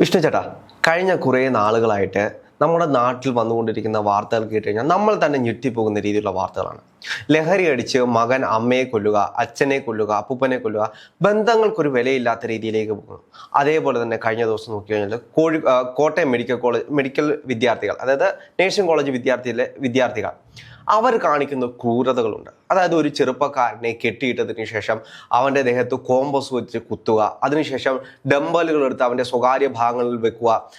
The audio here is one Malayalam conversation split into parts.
വിഷ്ണു ചേട്ടാ കഴിഞ്ഞ കുറേ നാളുകളായിട്ട് നമ്മുടെ നാട്ടിൽ വന്നുകൊണ്ടിരിക്കുന്ന വാർത്തകൾ കേട്ട് കഴിഞ്ഞാൽ നമ്മൾ തന്നെ ഞെട്ടിപ്പോകുന്ന രീതിയിലുള്ള വാർത്തകളാണ്. ലഹരി അടിച്ച് മകൻ അമ്മയെ കൊല്ലുക അച്ഛനെ കൊല്ലുക അപ്പൂപ്പനെ കൊല്ലുക ബന്ധങ്ങൾക്കൊരു വിലയില്ലാത്ത രീതിയിലേക്ക് പോകുന്നു. അതേപോലെ തന്നെ കഴിഞ്ഞ ദിവസം നോക്കി കഴിഞ്ഞാൽ കോഴി കോട്ടയം മെഡിക്കൽ കോളേജ് മെഡിക്കൽ വിദ്യാർത്ഥികൾ അതായത് നേഴ്സിംഗ് കോളേജ് വിദ്യാർത്ഥിയിലെ വിദ്യാർത്ഥികൾ അവർ കാണിക്കുന്ന ക്രൂരതകളുണ്ട്. അതായത് ഒരു ചെറുപ്പക്കാരനെ കെട്ടിയിട്ടതിന് ശേഷം അവന്റെ ദേഹത്ത് കോമ്പസ് വെച്ച് കുത്തുക അതിനുശേഷം ഡംബലുകൾ എടുത്ത് അവന്റെ സ്വകാര്യ ഭാഗങ്ങളിൽ വെക്കുക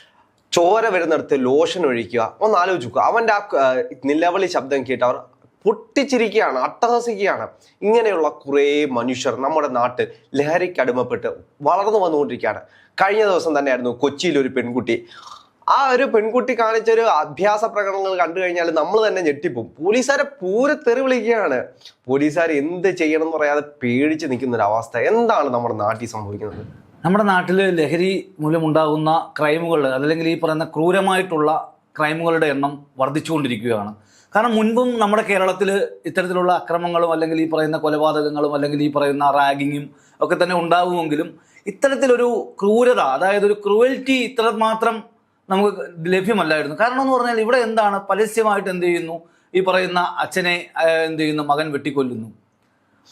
ചോര വരുന്നിടത്ത് ലോഷൻ ഒഴിക്കുക ഒന്ന് ആലോചിക്കുക. അവന്റെ ആ, നിലവിളി ശബ്ദം കേട്ട് അവർ പൊട്ടിച്ചിരിക്കുകയാണ് അട്ടഹസിക്കുകയാണ്. ഇങ്ങനെയുള്ള കുറേ മനുഷ്യർ നമ്മുടെ നാട്ടിൽ ലഹരിക്ക് അടിമപ്പെട്ട് വളർന്നു വന്നുകൊണ്ടിരിക്കുകയാണ്. കഴിഞ്ഞ ദിവസം തന്നെയായിരുന്നു കൊച്ചിയിൽ ഒരു പെൺകുട്ടി ആ ഒരു പെൺകുട്ടി കാണിച്ച ഒരു അഭ്യാസ പ്രകടനങ്ങൾ കണ്ടു കഴിഞ്ഞാൽ നമ്മൾ തന്നെ ഞെട്ടിപ്പോവും പോലീസുകാരെ പൂരെ തെറി വിളിക്കുകയാണ്. പോലീസുകാർ എന്ത് ചെയ്യണം എന്ന് പറയാതെ പേടിച്ച് നിൽക്കുന്ന ഒരു അവസ്ഥ. എന്താണ് നമ്മുടെ നാട്ടിൽ സംഭവിക്കുന്നത്? നമ്മുടെ നാട്ടിൽ ലഹരി മൂലമുണ്ടാകുന്ന ക്രൈമുകൾ അല്ലെങ്കിൽ ഈ പറയുന്ന ക്രൂരമായിട്ടുള്ള ക്രൈമുകളുടെ എണ്ണം വർദ്ധിച്ചുകൊണ്ടിരിക്കുകയാണ്. കാരണം മുൻപും നമ്മുടെ കേരളത്തിൽ ഇത്തരത്തിലുള്ള അക്രമങ്ങളും അല്ലെങ്കിൽ ഈ പറയുന്ന കൊലപാതകങ്ങളും അല്ലെങ്കിൽ ഈ പറയുന്ന റാഗിങ്ങും ഒക്കെ തന്നെ ഉണ്ടാകുമെങ്കിലും ഇത്തരത്തിലൊരു ക്രൂരത അതായത് ഒരു ക്രൂവൽറ്റി ഇത്രമാത്രം നമുക്ക് ലഭ്യമല്ലായിരുന്നു. കാരണം എന്ന് പറഞ്ഞാൽ ഇവിടെ എന്താണ്? പരസ്യമായിട്ട് എന്ത് ചെയ്യുന്നു? ഈ പറയുന്ന അച്ഛനെ എന്ത് ചെയ്യുന്നു? മകൻ വെട്ടിക്കൊല്ലുന്നു.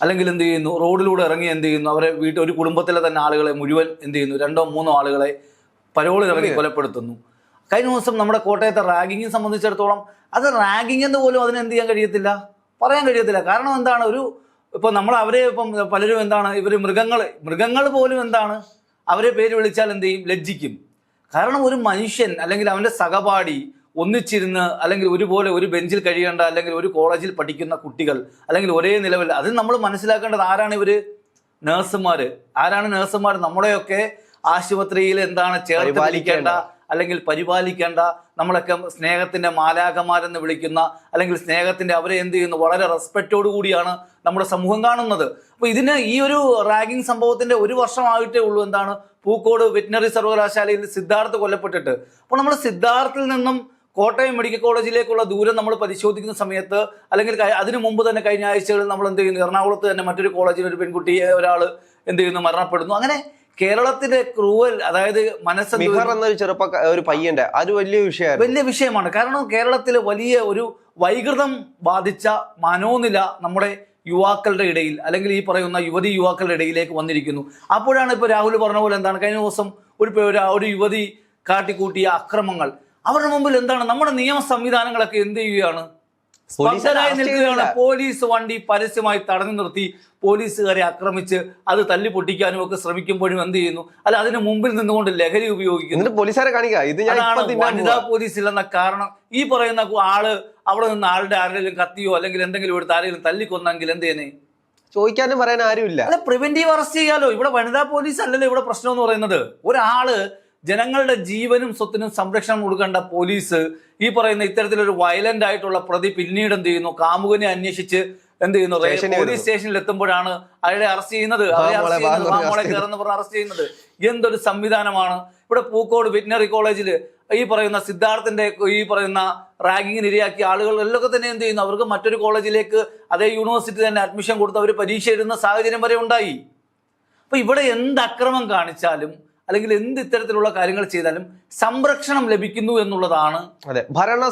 അല്ലെങ്കിൽ എന്ത് ചെയ്യുന്നു? റോഡിലൂടെ ഇറങ്ങി എന്ത് ചെയ്യുന്നു? അവരെ വീട്ടിൽ ഒരു കുടുംബത്തിലെ തന്നെ ആളുകളെ മുഴുവൻ എന്ത് ചെയ്യുന്നു? രണ്ടോ മൂന്നോ ആളുകളെ പരോളിൽ ഇറങ്ങി കൊലപ്പെടുത്തുന്നു. കഴിഞ്ഞ ദിവസം നമ്മുടെ കോട്ടയത്തെ റാഗിങ്ങിനെ സംബന്ധിച്ചിടത്തോളം അത് റാഗിങ് എന്ന് പോലും അതിന് എന്ത് ചെയ്യാൻ കഴിയത്തില്ല? പറയാൻ കഴിയത്തില്ല. കാരണം എന്താണ്? ഒരു ഇപ്പം നമ്മൾ അവരെ ഇപ്പം പലരും എന്താണ്? ഇവർ മൃഗങ്ങൾ മൃഗങ്ങൾ പോലും എന്താണ്? അവരെ പേര് വിളിച്ചാൽ എന്ത് ചെയ്യും? ലജ്ജിക്കും. കാരണം ഒരു മനുഷ്യൻ അല്ലെങ്കിൽ അവന്റെ സഹപാഠി ഒന്നിച്ചിരുന്ന് അല്ലെങ്കിൽ ഒരുപോലെ ഒരു ബെഞ്ചിൽ കഴിയേണ്ട അല്ലെങ്കിൽ ഒരു കോളേജിൽ പഠിക്കുന്ന കുട്ടികൾ അല്ലെങ്കിൽ ഒരേ നിലവിൽ അത് നമ്മൾ മനസ്സിലാക്കേണ്ടത് ആരാണ് ഇവർ നേഴ്സുമാർ ആരാണ് നേഴ്സുമാർ നമ്മുടെയൊക്കെ ആശുപത്രിയിൽ എന്താണ് ചേർത്ത് പാലിക്കേണ്ട അല്ലെങ്കിൽ പരിപാലിക്കേണ്ട. നമ്മളൊക്കെ സ്നേഹത്തിന്റെ മാലാകമാരെന്ന് വിളിക്കുന്ന അല്ലെങ്കിൽ സ്നേഹത്തിന്റെ അവരെ എന്ത് ചെയ്യുന്നു? വളരെ റെസ്പെക്റ്റോടു കൂടിയാണ് നമ്മുടെ സമൂഹം കാണുന്നത്. അപ്പൊ ഇതിന് ഈ ഒരു റാഗിങ് സംഭവത്തിന്റെ ഒരു വർഷമായിട്ടേ ഉള്ളൂ എന്താണ്? പൂക്കോട് വെറ്റിനറി സർവകലാശാലയിൽ സിദ്ധാർത്ഥ് കൊല്ലപ്പെട്ടിട്ട്. അപ്പോൾ നമ്മൾ സിദ്ധാർത്ഥിൽ നിന്നും കോട്ടയം മെഡിക്കൽ കോളേജിലേക്കുള്ള ദൂരം നമ്മൾ പരിശോധിക്കുന്ന സമയത്ത് അല്ലെങ്കിൽ അതിനു മുമ്പ് തന്നെ കഴിഞ്ഞ ആഴ്ചകളിൽ നമ്മൾ എന്ത് ചെയ്യുന്നു? എറണാകുളത്ത് തന്നെ മറ്റൊരു കോളേജിൽ ഒരു പെൺകുട്ടി ഒരാൾ എന്ത് ചെയ്യുന്നു? മരണപ്പെടുന്നു. അങ്ങനെ കേരളത്തിലെ ക്രൂവൽ അതായത് മനസ്സ് എന്നൊരു ചെറുപ്പ ഒരു പയ്യന്റെ. അത് വലിയ വിഷയമാണ് വലിയ വിഷയമാണ്. കാരണം കേരളത്തിലെ വലിയ ഒരു വൈകൃതം ബാധിച്ച മനോനില നമ്മുടെ യുവാക്കളുടെ ഇടയിൽ അല്ലെങ്കിൽ ഈ പറയുന്ന യുവതി യുവാക്കളുടെ ഇടയിലേക്ക് വന്നിരിക്കുന്നു. അപ്പോഴാണ് ഇപ്പോൾ രാഹുൽ പറഞ്ഞ പോലെ എന്താണ്? കഴിഞ്ഞ ദിവസം ഒരു ഒരു- യുവതി കാട്ടിക്കൂട്ടിയ അക്രമങ്ങൾ. അവരുടെ മുമ്പിൽ എന്താണ്? നമ്മുടെ നിയമ സംവിധാനങ്ങളൊക്കെ എന്ത് ചെയ്യുകയാണ്? പോലീസ് സ്പഷ്ടരായി നിൽക്കുകയാണ്. പോലീസ് വണ്ടി പരസ്യമായി തടഞ്ഞു നിർത്തി. പോലീസുകാരെ ആക്രമിച്ച് അത് തല്ലി പൊട്ടിക്കാനും ഒക്കെ ശ്രമിക്കുമ്പോഴും എന്ത് ചെയ്യുന്നു? അല്ല അതിന് മുമ്പിൽ നിന്നുകൊണ്ട് ലഹരി ഉപയോഗിക്കുന്നു. പോലീസുകാരെ കാണിക്കുക ഇത് വനിതാ പോലീസ് ഇല്ലെന്ന കാരണം. ഈ പറയുന്ന ആൾ അവിടെ നിന്ന് ആളുടെ ആരെങ്കിലും കത്തിയോ അല്ലെങ്കിൽ എന്തെങ്കിലും എടുത്ത് ആരെങ്കിലും തല്ലിക്കൊന്നെങ്കിൽ എന്ത് ചെയ്യുന്നേ? ചോദിക്കാനും പറയാൻ ആരുമില്ല. അല്ല പ്രിവെന്റീവ് അറസ്റ്റ് ചെയ്യാലോ. ഇവിടെ വനിതാ പോലീസ് അല്ലല്ലോ ഇവിടെ പ്രശ്നം എന്ന് പറയുന്നത്. ഒരാൾ ജനങ്ങളുടെ ജീവനും സ്വത്തിനും സംരക്ഷണം കൊടുക്കേണ്ട പോലീസ് ഈ പറയുന്ന ഇത്തരത്തിലൊരു വയലന്റ് ആയിട്ടുള്ള പ്രതി പിന്നീട് എന്ത് ചെയ്യുന്നു? കാമുകനെ അന്വേഷിച്ച് എന്ത് ചെയ്യുന്നു? പോലീസ് സ്റ്റേഷനിൽ എത്തുമ്പോഴാണ് അയാളെ അറസ്റ്റ് ചെയ്യുന്നത്. കയറുന്ന പറഞ്ഞ് അറസ്റ്റ് ചെയ്യുന്നത്. എന്തൊരു സംവിധാനമാണ്. ഇവിടെ പൂക്കോട് വെറ്റിനറി കോളേജിൽ ഈ പറയുന്ന സിദ്ധാർത്ഥന്റെ ഈ പറയുന്ന റാഗിങ്ങിന് ഇരയാക്കിയ ആളുകൾ എല്ലൊക്കെ തന്നെ എന്ത് ചെയ്യുന്നു? അവർക്ക് മറ്റൊരു കോളേജിലേക്ക് അതേ യൂണിവേഴ്സിറ്റി തന്നെ അഡ്മിഷൻ കൊടുത്ത് അവർ പരീക്ഷ എഴുതുന്ന സാഹചര്യം വരെ ഉണ്ടായി. അപ്പൊ ഇവിടെ എന്ത് അക്രമം കാണിച്ചാലും അല്ലെങ്കിൽ എന്ത് ഇത്തരത്തിലുള്ള കാര്യങ്ങൾ ചെയ്താലും സംരക്ഷണം ലഭിക്കുന്നു എന്നുള്ളതാണ് അതെ. ഭരണ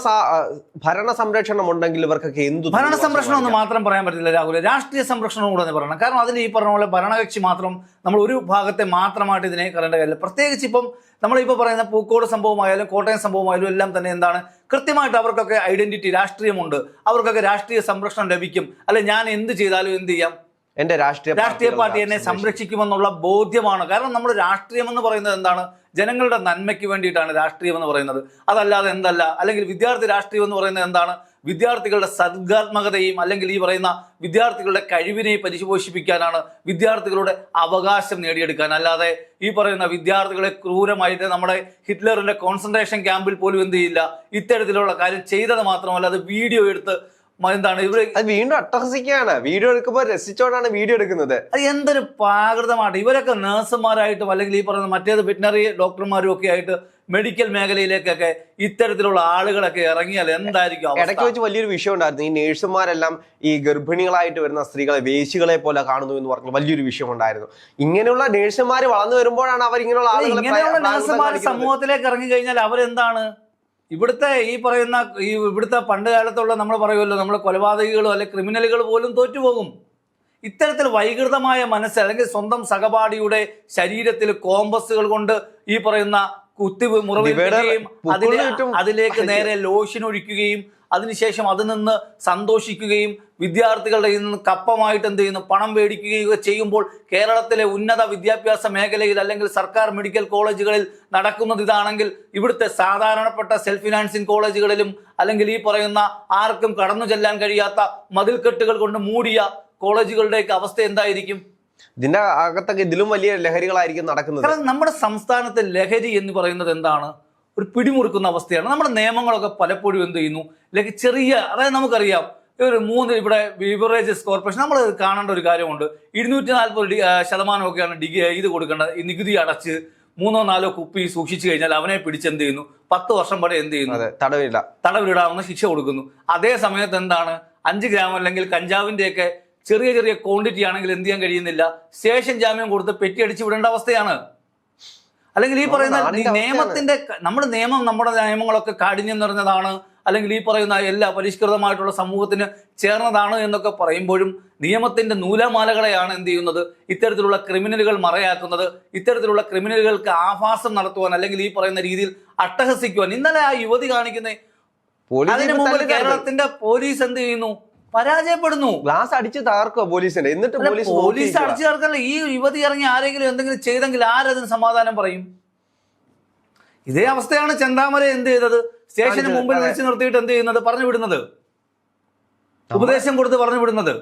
ഭരണ സംരക്ഷണം ഉണ്ടെങ്കിൽ ഇവർക്കൊക്കെ എന്ത് ഭരണ സംരക്ഷണം എന്ന് മാത്രം പറയാൻ പറ്റില്ല രാഹുൽ രാഷ്ട്രീയ സംരക്ഷണം കൂടെ പറയണം. കാരണം അതിൽ ഈ പറഞ്ഞ പോലെ ഭരണകക്ഷി മാത്രം നമ്മൾ ഒരു ഭാഗത്തെ മാത്രമായിട്ട് ഇതിനെ കറേണ്ട കാര്യമില്ല. പ്രത്യേകിച്ച് ഇപ്പം നമ്മളിപ്പോൾ പറയുന്ന പൂക്കോട് സംഭവമായാലും കോട്ടയം സംഭവമായാലും എല്ലാം തന്നെ എന്താണ് കൃത്യമായിട്ട് അവർക്കൊക്കെ ഐഡന്റിറ്റി രാഷ്ട്രീയമുണ്ട്. അവർക്കൊക്കെ രാഷ്ട്രീയ സംരക്ഷണം ലഭിക്കും. അല്ലെ ഞാൻ എന്ത് ചെയ്താലും എന്ത് ചെയ്യാം? എന്റെ രാഷ്ട്രീയ രാഷ്ട്രീയ പാർട്ടി എന്നെ സംരക്ഷിക്കുമെന്നുള്ള ബോധ്യമാണ്. കാരണം നമ്മൾ രാഷ്ട്രീയം എന്ന് പറയുന്നത് എന്താണ്? ജനങ്ങളുടെ നന്മയ്ക്ക് വേണ്ടിയിട്ടാണ് രാഷ്ട്രീയം എന്ന് പറയുന്നത്. അതല്ലാതെ എന്തല്ല? അല്ലെങ്കിൽ വിദ്യാർത്ഥി രാഷ്ട്രീയം എന്ന് പറയുന്നത് എന്താണ്? വിദ്യാർത്ഥികളുടെ സർഗാത്മകതയും അല്ലെങ്കിൽ ഈ പറയുന്ന വിദ്യാർത്ഥികളുടെ കഴിവിനെ പരിപോഷിപ്പിക്കാനാണ് വിദ്യാർത്ഥികളുടെ അവകാശം നേടിയെടുക്കാൻ. അല്ലാതെ ഈ പറയുന്ന വിദ്യാർത്ഥികളെ ക്രൂരമായിട്ട് നമ്മുടെ ഹിറ്റ്ലറിന്റെ കോൺസെൻട്രേഷൻ ക്യാമ്പിൽ പോലും എന്ത് ചെയ്യില്ല? ഇത്തരത്തിലുള്ള കാര്യം ചെയ്തത് മാത്രമല്ല അത് വീഡിയോ എടുത്ത് എന്താണ് ഇവർ അത് വീണ്ടും അട്ടഹസിക്കുകയാണ്. വീഡിയോ എടുക്കുമ്പോൾ രസിച്ചോണ്ടാണ് വീഡിയോ എടുക്കുന്നത്. അത് എന്തൊരു പ്രാകൃതമായിട്ട് ഇവരൊക്കെ നഴ്സുമാരായിട്ടും അല്ലെങ്കിൽ ഈ പറയുന്ന മറ്റേത് വെറ്റിനറി ഡോക്ടർമാരും ഒക്കെ ആയിട്ട് മെഡിക്കൽ മേഖലയിലേക്കൊക്കെ ഇത്തരത്തിലുള്ള ആളുകളൊക്കെ ഇറങ്ങിയാൽ എന്തായിരിക്കും ഇടയ്ക്ക് വെച്ച് വലിയൊരു വിഷയം ഉണ്ടായിരുന്നു ഈ നേഴ്സുമാരെല്ലാം ഈ ഗർഭിണികളായിട്ട് വരുന്ന സ്ത്രീകളെ വേശികളെ പോലെ കാണുന്നു എന്ന് പറഞ്ഞു വലിയൊരു വിഷയം ഉണ്ടായിരുന്നു ഇങ്ങനെയുള്ള നേഴ്സുമാർ വളർന്നു വരുമ്പോഴാണ് അവർ ഇങ്ങനെയുള്ള ആളുകൾ. സമൂഹത്തിലേക്ക് ഇറങ്ങി കഴിഞ്ഞാൽ അവരെന്താണ്? ഇവിടുത്തെ ഈ പറയുന്ന ഈ ഇവിടുത്തെ പണ്ട് കാലത്തുള്ള നമ്മൾ പറയുമല്ലോ നമ്മൾ കൊലപാതകികളോ അല്ലെങ്കിൽ ക്രിമിനലുകൾ പോലും തോറ്റുപോകും. ഇത്തരത്തിൽ വൈകൃതമായ മനസ്സ് അല്ലെങ്കിൽ സ്വന്തം സഹപാഠിയുടെ ശരീരത്തിൽ കോമ്പസുകൾ കൊണ്ട് ഈ പറയുന്ന കുത്തി മുറിവുകയും പുക്കിളിന് അതിലെ അതിലേക്ക് നേരെ ലോഷൻ ഒഴിക്കുകയും അതിനുശേഷം അതിൽ നിന്ന് സന്തോഷിക്കുകയും വിദ്യാർത്ഥികളുടെ ഇന്ന് നിന്ന് കപ്പമായിട്ട് എന്ത് ചെയ്യുന്നു? പണം മേടിക്കുകയും ചെയ്യുമ്പോൾ കേരളത്തിലെ ഉന്നത വിദ്യാഭ്യാസ മേഖലയിൽ അല്ലെങ്കിൽ സർക്കാർ മെഡിക്കൽ കോളേജുകളിൽ നടക്കുന്നത് ഇതാണെങ്കിൽ ഇവിടുത്തെ സാധാരണപ്പെട്ട സെൽഫ് ഫിനാൻസിങ് കോളേജുകളിലും അല്ലെങ്കിൽ ഈ പറയുന്ന ആർക്കും കടന്നു ചെല്ലാൻ കഴിയാത്ത മതിൽക്കെട്ടുകൾ കൊണ്ട് മൂടിയ കോളേജുകളുടെയൊക്കെ അവസ്ഥ എന്തായിരിക്കും? ഇതിന്റെ അകത്തൊക്കെ ഇതിലും വലിയ ലഹരികളായിരിക്കും നടക്കുന്നത്. കാരണം നമ്മുടെ സംസ്ഥാനത്തെ ലഹരി എന്ന് പറയുന്നത് എന്താണ്? ഒരു പിടിമുറുക്കുന്ന അവസ്ഥയാണ്. നമ്മുടെ നിയമങ്ങളൊക്കെ പലപ്പോഴും എന്ത് ചെയ്യുന്നു? ലഹരി ചെറിയ അതായത് നമുക്കറിയാം ഒരു മൂന്ന് ഇവിടെ ബിവറേജസ് കോർപ്പറേഷൻ നമ്മൾ കാണേണ്ട ഒരു കാര്യമുണ്ട്. ഇരുന്നൂറ്റി നാൽപ്പത് ശതമാനമൊക്കെയാണ് ഡിഗ്രി ഇത് കൊടുക്കേണ്ടത്. ഈ നികുതി അടച്ച് മൂന്നോ നാലോ കുപ്പി സൂക്ഷിച്ചു കഴിഞ്ഞാൽ അവനെ പിടിച്ച് എന്ത് ചെയ്യുന്നു? പത്ത് വർഷം വരെ എന്ത് ചെയ്യുന്നു? അതെ തടവില്ല തടവിലിടാവുന്ന ശിക്ഷ കൊടുക്കുന്നു. അതേ സമയത്ത് എന്താണ്? അഞ്ച് ഗ്രാം അല്ലെങ്കിൽ കഞ്ചാവിന്റെയൊക്കെ ചെറിയ ചെറിയ ക്വാണ്ടിറ്റി ആണെങ്കിൽ എന്ത് ചെയ്യാൻ കഴിയുന്നില്ല? സ്റ്റേഷൻ ജാമ്യം കൊടുത്ത് പെറ്റി അടിച്ചു വിടേണ്ട അവസ്ഥയാണ്. അല്ലെങ്കിൽ ഈ പറയുന്ന നിയമത്തിന്റെ നമ്മുടെ നിയമം നമ്മുടെ നിയമങ്ങളൊക്കെ കാഠിന്യം നിറഞ്ഞതാണ്. അല്ലെങ്കിൽ ഈ പറയുന്ന എല്ലാ പരിഷ്കൃതമായിട്ടുള്ള സമൂഹത്തിന് ചേർന്നതാണ് എന്നൊക്കെ പറയുമ്പോഴും നിയമത്തിന്റെ നൂലമാലകളെയാണ് എന്ത് ചെയ്യുന്നത്? ഇത്തരത്തിലുള്ള ക്രിമിനലുകൾ മറയാക്കുന്നത്. ഇത്തരത്തിലുള്ള ക്രിമിനലുകൾക്ക് ആഭാസം നടത്തുവാൻ അല്ലെങ്കിൽ ഈ പറയുന്ന രീതിയിൽ അട്ടഹസിക്കുവാൻ. ഇന്നലെ ആ യുവതി കാണിക്കുന്ന അതിനു മുമ്പ് കേരളത്തിന്റെ പോലീസ് എന്ത് ചെയ്യുന്നു? പരാജയപ്പെടുന്നു. ഗ്ലാസ് അടിച്ച് താർക്കോ പോലീസിന്റെ? എന്നിട്ട് പോലീസ് പോലീസ്. അടിച്ചു ചേർക്കല്ല ഈ യുവതി ഇറങ്ങി ആരെങ്കിലും എന്തെങ്കിലും ചെയ്തെങ്കിൽ ആരതിന് സമാധാനം പറയും? ഇതേ അവസ്ഥയാണ് ചെന്താമര എന്ത് ചെയ്തത്? സ്റ്റേഷന് മുമ്പിൽ. വിളിച്ചു നിർത്തിയിട്ട് എന്ത് ചെയ്യുന്നത്? പറഞ്ഞു വിടുന്നത്. ഉപദേശം കൊടുത്ത് പറഞ്ഞു വിടുന്നത്.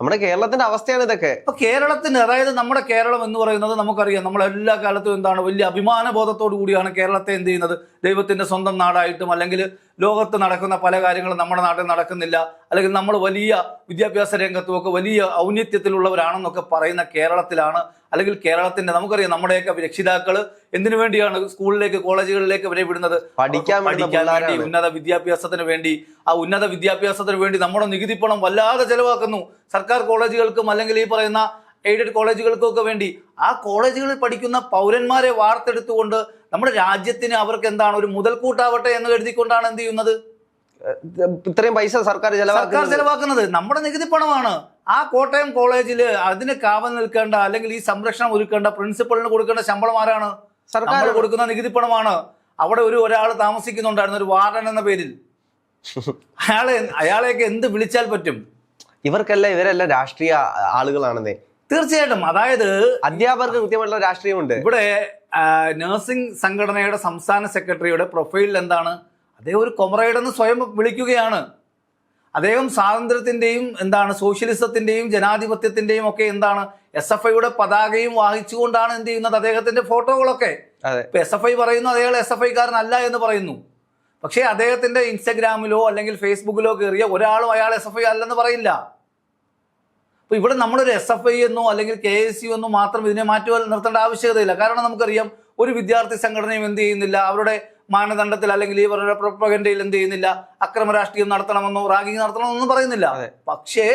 നമ്മുടെ കേരളത്തിന്റെ അവസ്ഥയാണ് ഇതൊക്കെ. ഇപ്പൊ കേരളത്തിന് അതായത് നമ്മുടെ കേരളം എന്ന് പറയുന്നത് നമുക്കറിയാം. നമ്മൾ എല്ലാ കാലത്തും എന്താണ്? വലിയ അഭിമാന ബോധത്തോടു കൂടിയാണ് കേരളത്തെ എന്ത് ചെയ്യുന്നത്? ദൈവത്തിന്റെ സ്വന്തം നാടായിട്ടും അല്ലെങ്കിൽ ലോകത്ത് നടക്കുന്ന പല കാര്യങ്ങളും നമ്മുടെ നാട്ടിൽ നടക്കുന്നില്ല. അല്ലെങ്കിൽ നമ്മൾ വലിയ വിദ്യാഭ്യാസ രംഗത്തും ഒക്കെ വലിയ ഔന്നിത്യത്തിലുള്ളവരാണെന്നൊക്കെ പറയുന്ന കേരളത്തിലാണ്. അല്ലെങ്കിൽ കേരളത്തിന്റെ നമുക്കറിയാം നമ്മുടെയൊക്കെ രക്ഷിതാക്കൾ എന്തിനു വേണ്ടിയാണ് സ്കൂളിലേക്ക് കോളേജുകളിലേക്ക് ഇവരെ വിടുന്നത്? പഠിക്കാൻ പഠിക്കാൻ വേണ്ടി ഉന്നത വിദ്യാഭ്യാസത്തിന് വേണ്ടി ആ ഉന്നത വിദ്യാഭ്യാസത്തിന് വേണ്ടി നമ്മുടെ നികുതി പണം വല്ലാതെ ചെലവാക്കുന്നു. സർക്കാർ കോളേജുകൾക്കും അല്ലെങ്കിൽ ഈ പറയുന്ന എയ്ഡഡ് കോളേജുകൾക്കും ഒക്കെ വേണ്ടി ആ കോളേജുകളിൽ പഠിക്കുന്ന പൗരന്മാരെ വാർത്തെടുത്തുകൊണ്ട് നമ്മുടെ രാജ്യത്തിന് അവർക്ക് എന്താണ് ഒരു മുതൽക്കൂട്ടാവട്ടെ എന്ന് കരുതിക്കൊണ്ടാണ് എന്ത് ചെയ്യുന്നത്? ഇത്രയും പൈസ സർക്കാർ സർക്കാർ ചെലവാക്കുന്നത്. ചെലവാക്കുന്നത് നമ്മുടെ നികുതി പണമാണ്. ആ കോട്ടയം കോളേജിൽ അതിന് കാവൽ നിൽക്കേണ്ട അല്ലെങ്കിൽ ഈ സംരക്ഷണം ഒരുക്കേണ്ട പ്രിൻസിപ്പളിന് കൊടുക്കേണ്ട ശമ്പളം ആരാണ്? സർക്കാർ കൊടുക്കുന്ന നികുതി പണമാണ്. അവിടെ ഒരു ഒരാൾ താമസിക്കുന്നുണ്ടായിരുന്നു ഒരു വാർഡൻ എന്ന പേരിൽ. അയാളെ അയാളെയൊക്കെ എന്ത് വിളിച്ചാൽ പറ്റും? ഇവർക്കല്ല ഇവരെല്ലാം രാഷ്ട്രീയ ആളുകളാണെന്നേ. തീർച്ചയായിട്ടും. അതായത് അധ്യാപകർക്ക് കൃത്യമായിട്ടുള്ള രാഷ്ട്രീയമുണ്ട്. ഇവിടെ നഴ്സിംഗ് സംഘടനയുടെ സംസ്ഥാന സെക്രട്ടറിയുടെ പ്രൊഫൈലിൽ എന്താണ്? അദ്ദേഹം ഒരു കൊമറേഡെന്ന് സ്വയം വിളിക്കുകയാണ്. അദ്ദേഹം സ്വാതന്ത്ര്യത്തിന്റെയും എന്താണ് സോഷ്യലിസത്തിന്റെയും ജനാധിപത്യത്തിന്റെയും ഒക്കെ എന്താണ് എസ് എഫ് ഐയുടെ പതാകയും വാങ്ങിച്ചുകൊണ്ടാണ് എന്ത് ചെയ്യുന്നത് അദ്ദേഹത്തിന്റെ ഫോട്ടോകളൊക്കെ. ഇപ്പൊ എസ് എഫ് ഐ പറയുന്നു അദ്ദേഹം എസ് എഫ് ഐക്കാരനല്ല എന്ന് പറയുന്നു. പക്ഷേ അദ്ദേഹത്തിന്റെ ഇൻസ്റ്റഗ്രാമിലോ അല്ലെങ്കിൽ ഫേസ്ബുക്കിലോ കയറിയ ഒരാളും അയാൾ എസ് എഫ് ഐ അല്ലെന്ന് പറയില്ല. അപ്പൊ ഇവിടെ നമ്മളൊരു എസ് എഫ് ഐ എന്നോ അല്ലെങ്കിൽ കെ എസ് യു എന്നോ മാത്രം ഇതിനെ മാറ്റുവാൻ നിർത്തേണ്ട ആവശ്യകതയില്ല. കാരണം നമുക്കറിയാം ഒരു വിദ്യാർത്ഥി സംഘടനയും എന്ത് ചെയ്യുന്നില്ല. അവരുടെ മാനദണ്ഡത്തിൽ അല്ലെങ്കിൽ ഈ പ്രൊപ്പഗൻഡയിൽ എന്ത് ചെയ്യുന്നില്ല. അക്രമ രാഷ്ട്രീയം നടത്തണമെന്നോ റാഗിങ് നടത്തണമെന്നോ ഒന്നും പറയുന്നില്ല. പക്ഷേ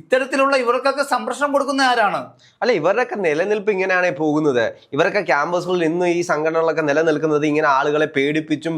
ഇത്തരത്തിലുള്ള ഇവർക്കൊക്കെ സംരക്ഷണം കൊടുക്കുന്ന ആരാണ്? അല്ല ഇവരുടെയൊക്കെ നിലനിൽപ്പ് ഇങ്ങനെയാണ് പോകുന്നത്. ഇവരൊക്കെ ക്യാമ്പസുകളിൽ ഇന്ന് ഈ സംഘടനകളൊക്കെ നിലനിൽക്കുന്നത് ഇങ്ങനെ ആളുകളെ പേടിപ്പിച്ചും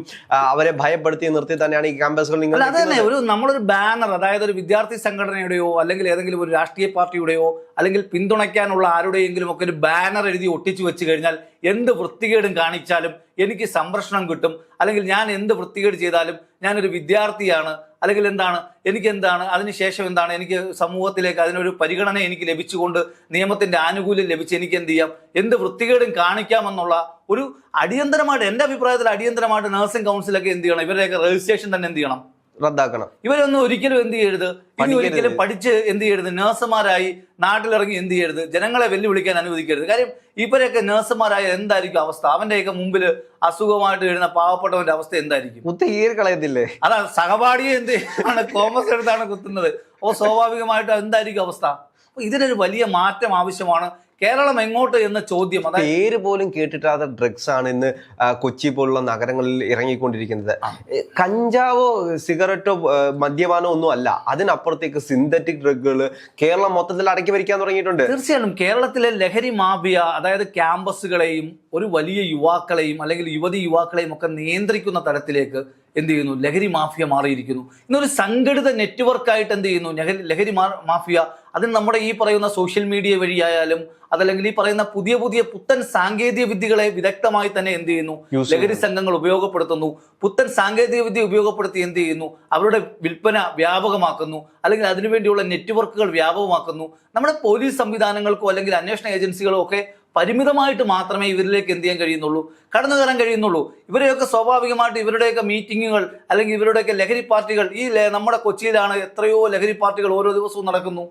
അവരെ ഭയപ്പെടുത്തി നിർത്തി തന്നെയാണ് ഈ ക്യാമ്പസുകളിൽ നിങ്ങൾ അതന്നെ അത് തന്നെ ഒരു നമ്മളൊരു ബാനർ അതായത് ഒരു വിദ്യാർത്ഥി സംഘടനയുടെയോ അല്ലെങ്കിൽ ഏതെങ്കിലും ഒരു രാഷ്ട്രീയ പാർട്ടിയുടെയോ അല്ലെങ്കിൽ പിന്തുണയ്ക്കാനുള്ള ആരുടെയെങ്കിലും ഒക്കെ ഒരു ബാനർ എഴുതി ഒട്ടിച്ചു വെച്ച് കഴിഞ്ഞാൽ എന്ത് വൃത്തികേടും കാണിച്ചാലും എനിക്ക് സംരക്ഷണം കിട്ടും. അല്ലെങ്കിൽ ഞാൻ എന്ത് വൃത്തികേട് ചെയ്താലും ഞാനൊരു വിദ്യാർത്ഥിയാണ്. അല്ലെങ്കിൽ എന്താണ് എനിക്ക് എന്താണ് അതിനുശേഷം എന്താണ്? എനിക്ക് സമൂഹത്തിലേക്ക് അതിനൊരു പരിഗണന എനിക്ക് ലഭിച്ചുകൊണ്ട് നിയമത്തിന്റെ ആനുകൂല്യം ലഭിച്ച് എനിക്ക് എന്ത് ചെയ്യാം എന്ത് വൃത്തികേടും കാണിക്കാമെന്നുള്ള ഒരു അടിയന്തരമായിട്ട് എന്റെ അഭിപ്രായത്തിൽ അടിയന്തരമായിട്ട് നഴ്സിംഗ് കൗൺസിലൊക്കെ എന്ത് ചെയ്യണം? ഇവരുടെയൊക്കെ രജിസ്ട്രേഷൻ തന്നെ എന്ത് ചെയ്യണം? റദ്ദാക്കണം. ഇവരൊന്നും ഒരിക്കലും എന്ത് ചെയ്യരുത്. ഇനി ഒരിക്കലും പഠിച്ച് എന്ത് ചെയ്യരുത്. നഴ്സുമാരായി നാട്ടിലിറങ്ങി എന്ത് ചെയ്യരുത്. ജനങ്ങളെ വെല്ലുവിളിക്കാൻ അനുവദിക്കരുത്. കാര്യം ഇവരൊക്കെ നഴ്സുമാരായ എന്തായിരിക്കും അവസ്ഥ? അവന്റെയൊക്കെ മുമ്പിൽ അസുഖമായിട്ട് വരുന്ന പാവപ്പെട്ടവന്റെ അവസ്ഥ എന്തായിരിക്കും? കുത്തി കളയത്തില്ലേ? അതാണ് സഹപാഠിയെ എന്ത് ആണ് കോമസ് എടുത്താണ് കുത്തുന്നത്. ഓ സ്വാഭാവികമായിട്ട് എന്തായിരിക്കും അവസ്ഥ? അപ്പൊ ഇതിനൊരു വലിയ മാറ്റം ആവശ്യമാണ്. കേരളം എങ്ങോട്ട് എന്ന ചോദ്യം അതായത് പേര് പോലും കേട്ടിട്ടാത്ത ഡ്രഗ്സ് ആണ് ഇന്ന് കൊച്ചി പോലുള്ള നഗരങ്ങളിൽ ഇറങ്ങിക്കൊണ്ടിരിക്കുന്നത്. കഞ്ചാവോ സിഗരറ്റോ മദ്യപാനോ ഒന്നും അല്ല. അതിനപ്പുറത്തേക്ക് സിന്തറ്റിക് ഡ്രഗുകൾ കേരളം മൊത്തത്തിൽ അടക്കി ഭരിക്കാൻ തുടങ്ങിയിട്ടുണ്ട്. തീർച്ചയായും കേരളത്തിലെ ലഹരി മാഫിയ അതായത് ക്യാമ്പസുകളെയും ഒരു വലിയ യുവാക്കളെയും അല്ലെങ്കിൽ യുവതി യുവാക്കളെയും ഒക്കെ നിയന്ത്രിക്കുന്ന തരത്തിലേക്ക് എന്ത് ചെയ്യുന്നു? ലഹരി മാഫിയ മാറിയിരിക്കുന്നു. ഇന്നൊരു സംഘടിത നെറ്റ്വർക്കായിട്ട് എന്ത് ചെയ്യുന്നു? ലഹരി ലഹരി മാഫിയ അതിന് നമ്മുടെ ഈ പറയുന്ന സോഷ്യൽ മീഡിയ വഴിയായാലും അതല്ലെങ്കിൽ ഈ പറയുന്ന പുതിയ പുതിയ പുത്തൻ സാങ്കേതിക വിദ്യകളെ വിദഗ്ധമായി തന്നെ എന്ത് ചെയ്യുന്നു? ലഹരി സംഘങ്ങൾ ഉപയോഗപ്പെടുത്തുന്നു. പുത്തൻ സാങ്കേതിക വിദ്യ ഉപയോഗപ്പെടുത്തി എന്ത് ചെയ്യുന്നു? അവരുടെ വിൽപ്പന വ്യാപകമാക്കുന്നു. അല്ലെങ്കിൽ അതിനുവേണ്ടിയുള്ള നെറ്റ്വർക്കുകൾ വ്യാപകമാക്കുന്നു. നമ്മുടെ പോലീസ് സംവിധാനങ്ങൾക്കോ അല്ലെങ്കിൽ അന്വേഷണ ഏജൻസികളോ ഒക്കെ പരിമിതമായിട്ട് മാത്രമേ ഇവരിലേക്ക് എന്ത് ചെയ്യാൻ കഴിയുന്നുള്ളൂ? കടന്നു കയറാൻ കഴിയുന്നുള്ളൂ. ഇവരെയൊക്കെ സ്വാഭാവികമായിട്ട് ഇവരുടെയൊക്കെ മീറ്റിങ്ങുകൾ അല്ലെങ്കിൽ ഇവരുടെയൊക്കെ ലഹരി പാർട്ടികൾ ഈ നമ്മുടെ കൊച്ചിയിലാണ് എത്രയോ ലഹരി പാർട്ടികൾ ഓരോ ദിവസവും നടക്കുന്നു.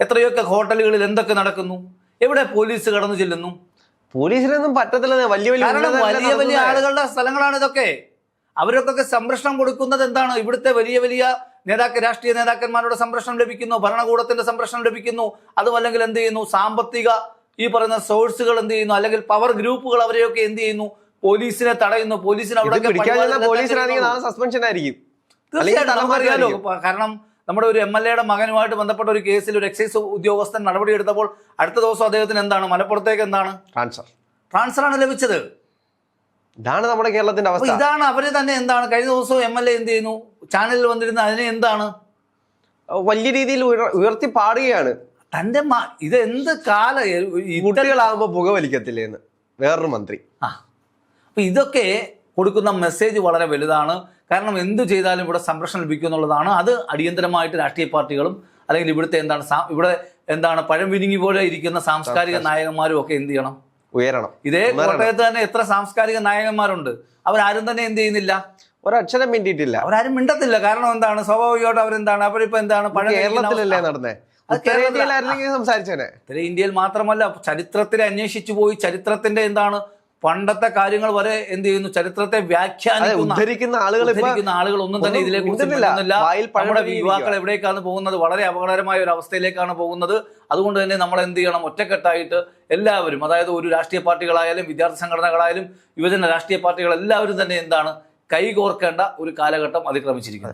എത്രയൊക്കെ ഹോട്ടലുകളിൽ എന്തൊക്കെ നടക്കുന്നു? എവിടെ പോലീസ് കടന്നു ചെല്ലുന്നു? പോലീസിനൊന്നും പറ്റത്തില്ല വലിയ വലിയ കാരണം വലിയ വലിയ ആളുകളുടെ സ്ഥലങ്ങളാണ് ഇതൊക്കെ. അവരൊക്കെ സംരക്ഷണം കൊടുക്കുന്നത് എന്താണ്? ഇവിടുത്തെ വലിയ വലിയ നേതാക്ക രാഷ്ട്രീയ നേതാക്കന്മാരുടെ സംരക്ഷണം ലഭിക്കുന്നു ഭരണകൂടത്തിന്റെ സംരക്ഷണം ലഭിക്കുന്നു. അതുമല്ലെങ്കിൽ എന്ത് ചെയ്യുന്നു? സാമ്പത്തിക ഈ പറയുന്ന സോഴ്സുകൾ എന്ത് ചെയ്യുന്നു? അല്ലെങ്കിൽ പവർ ഗ്രൂപ്പുകൾ അവരെയൊക്കെ എന്ത് ചെയ്യുന്നു? പോലീസിനെ തടയുന്നു. പോലീസിനെ അവിടെ സസ്പെൻഷൻ ആയിരിക്കും. തീർച്ചയായിട്ടും നമുക്കറിയാലോ കാരണം നമ്മുടെ ഒരു എം എൽ എയുടെ മകനുമായിട്ട് ബന്ധപ്പെട്ട ഒരു കേസിൽ ഒരു എക്സൈസ് ഉദ്യോഗസ്ഥൻ നടപടിയെടുത്തപ്പോൾ അടുത്ത ദിവസം അദ്ദേഹത്തിന് എന്താണ്? മലപ്പുറത്തേക്ക് എന്താണ്? ട്രാൻസ്ഫർ ട്രാൻസ്ഫർ ആണ് ലഭിച്ചത്. ഇതാണ് നമ്മുടെ കേരളത്തിന്റെ അവസ്ഥ. ഇതാണ് അവർ തന്നെ എന്താണ്? കഴിഞ്ഞ ദിവസം എം എൽ എ എന്ത് ചെയ്യുന്നു? ചാനലിൽ വന്നിരുന്ന അതിനെ എന്താണ്? വലിയ രീതിയിൽ ഉയർത്തി പാടുകയാണ്. തന്റെ ഇത് എന്ത് കാല കുട്ടികളാകുമ്പോ പുകവലിക്കത്തില്ലേ എന്ന്. വേറൊരു മന്ത്രി. ആ. അപ്പൊ ഇതൊക്കെ കൊടുക്കുന്ന മെസ്സേജ് വളരെ വലുതാണ്. കാരണം എന്തു ചെയ്താലും ഇവിടെ സംരക്ഷണം ലഭിക്കും എന്നുള്ളതാണ്. അത് അടിയന്തരമായിട്ട് രാഷ്ട്രീയ പാർട്ടികളും അല്ലെങ്കിൽ ഇവിടുത്തെ എന്താണ് ഇവിടെ എന്താണ് പഴം വിരിങ്ങി പോലെ ഇരിക്കുന്ന സാംസ്കാരിക നായകന്മാരും ഒക്കെ എന്ത് ചെയ്യണം? ഉയരണം. ഇതേ കോട്ടയത്ത് തന്നെ എത്ര സാംസ്കാരിക നായകന്മാരുണ്ട്. അവരാരും തന്നെ എന്ത് ചെയ്യുന്നില്ല. ഒരക്ഷരം മിണ്ടിയിട്ടില്ല. അവരാരും മിണ്ടത്തില്ല. കാരണം എന്താണ്? സ്വാഭാവികമായിട്ട് അവരെന്താണ്? അവരിപ്പോ എന്താണ് പഴം കഴിക്കുന്ന കേരളത്തിലല്ലേ. നടന്നേ? സംസാരിച്ചേ ഉത്തരേന്ത്യയിലായിരുന്നെങ്കിൽ സംസാരിച്ചേനെ. ഇന്ത്യയിൽ മാത്രമല്ല ചരിത്രത്തിൽ അന്വേഷിച്ചു പോയി. ചരിത്രത്തിന്റെ എന്താണ് പണ്ടത്തെ കാര്യങ്ങൾ വരെ എന്ത് ചെയ്യുന്നു? ചരിത്രത്തെ വ്യാഖ്യാനിക്കുന്ന ആളുകൾ ആളുകൾ ഒന്നും തന്നെ ഒന്നും ഇതിലെ കുറിച്ച് മിണ്ടുന്നില്ല. മിണ്ടുന്നില്ല. വായിൽ പഴം നമ്മുടെ യുവാക്കൾ എവിടേക്കാണ് പോകുന്നത്? വളരെ അപകടകരമായ ഒരു അവസ്ഥയിലേക്കാണ് പോകുന്നത്. അതുകൊണ്ട് തന്നെ നമ്മൾ എന്ത് ചെയ്യണം? ഒറ്റക്കെട്ടായിട്ട് എല്ലാവരും അതായത് ഒരു രാഷ്ട്രീയ പാർട്ടികളായാലും വിദ്യാർത്ഥി സംഘടനകളായാലും യുവജന രാഷ്ട്രീയ പാർട്ടികൾ എല്ലാവരും തന്നെ എന്താണ്? കൈകോർക്കേണ്ട ഒരു കാലഘട്ടം അതിക്രമിച്ചിരിക്കുന്നത്